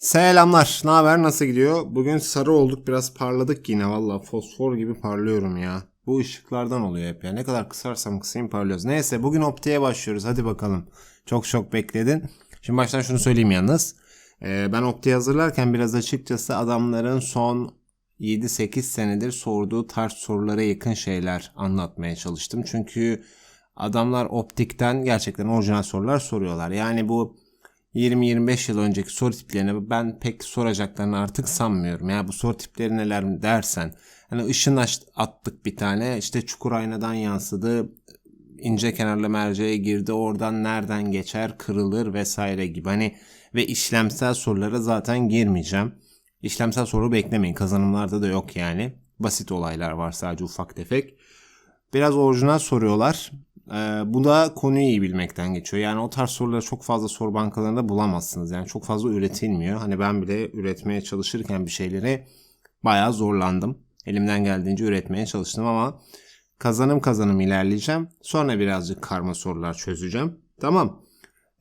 Selamlar. Ne haber? Nasıl gidiyor? Bugün sarı olduk. Biraz parladık yine. Valla fosfor gibi parlıyorum ya. Bu ışıklardan oluyor hep ya. Ne kadar kısarsam kısayım parlıyoruz. Neyse bugün optiğe başlıyoruz. Hadi bakalım. Çok çok bekledin. Şimdi baştan şunu söyleyeyim yalnız. Ee, ben optiğe hazırlarken biraz açıkçası adamların son 7-8 senedir sorduğu tarz sorulara yakın şeyler anlatmaya çalıştım. Çünkü adamlar optikten gerçekten orijinal sorular soruyorlar. Yani bu 20-25 yıl önceki soru tiplerini ben pek soracaklarını artık sanmıyorum. Ya bu soru tipleri neler dersen. Hani ışın attık bir tane işte çukur aynadan yansıdı ince kenarlı merceğe girdi oradan nereden geçer kırılır vesaire gibi. Hani ve işlemsel sorulara zaten girmeyeceğim. İşlemsel soru beklemeyin kazanımlarda da yok yani. Basit olaylar var sadece ufak tefek. Biraz orijinal soruyorlar. Ee, bu da konuyu iyi bilmekten geçiyor. Yani o tarz soruları çok fazla soru bankalarında bulamazsınız. Yani çok fazla üretilmiyor. Hani ben bile üretmeye çalışırken bir şeyleri bayağı zorlandım. Elimden geldiğince üretmeye çalıştım ama kazanım kazanım ilerleyeceğim. Sonra birazcık karma sorular çözeceğim. Tamam.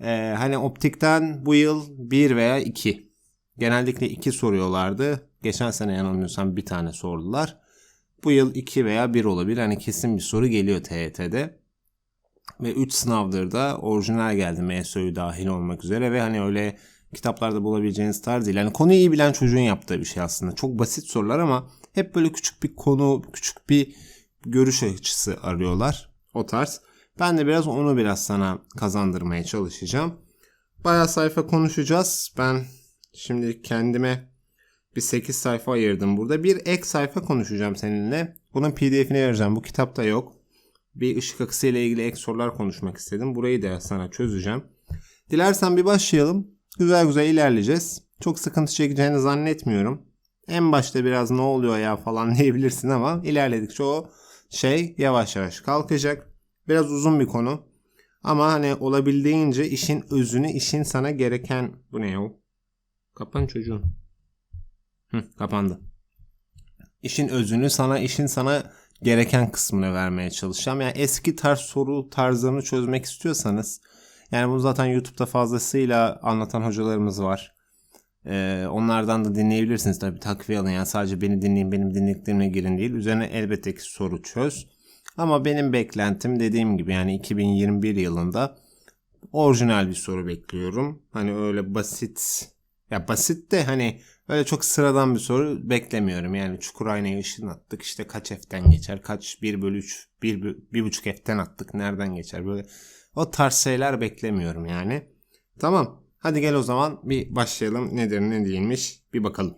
Ee, hani optikten bu yıl bir veya iki. Genellikle iki soruyorlardı. Geçen sene yanılmıyorsam bir tane sordular. Bu yıl 2 veya 1 olabilir. Hani kesin bir soru geliyor TYT'de. Ve 3 sınavdır da orijinal geldi MSÖ'yü dahil olmak üzere ve hani öyle kitaplarda bulabileceğiniz tarz değil. Yani konuyu iyi bilen çocuğun yaptığı bir şey aslında. Çok basit sorular ama hep böyle küçük bir konu, küçük bir görüş açısı arıyorlar. O tarz. Ben de biraz onu biraz sana kazandırmaya çalışacağım. Bayağı sayfa konuşacağız. Ben şimdi kendime bir 8 sayfa ayırdım burada. Bir ek sayfa konuşacağım seninle. Bunun pdf'ini vereceğim. Bu kitapta yok. Bir ışık akısı ile ilgili ek sorular konuşmak istedim. Burayı da sana çözeceğim. Dilersen bir başlayalım. Güzel güzel ilerleyeceğiz. Çok sıkıntı çekeceğini zannetmiyorum. En başta biraz ne oluyor ya falan diyebilirsin ama ilerledikçe o şey yavaş yavaş kalkacak. Biraz uzun bir konu. Ama hani olabildiğince işin özünü, işin sana gereken... Bu ne ya? Kapan çocuğum. Hı, kapandı. İşin özünü sana, işin sana gereken kısmını vermeye çalışacağım. Yani eski tarz soru tarzlarını çözmek istiyorsanız yani bunu zaten YouTube'da fazlasıyla anlatan hocalarımız var. Ee, onlardan da dinleyebilirsiniz tabii takviye alın. Yani sadece beni dinleyin, benim dinlediklerime girin değil. Üzerine elbette ki soru çöz. Ama benim beklentim dediğim gibi yani 2021 yılında orijinal bir soru bekliyorum. Hani öyle basit ya basit de hani öyle çok sıradan bir soru beklemiyorum. Yani çukur aynaya ışın attık işte kaç F'ten geçer kaç 1 bölü 3 1, 1,5 F'ten attık nereden geçer böyle o tarz şeyler beklemiyorum yani. Tamam hadi gel o zaman bir başlayalım nedir ne değilmiş bir bakalım.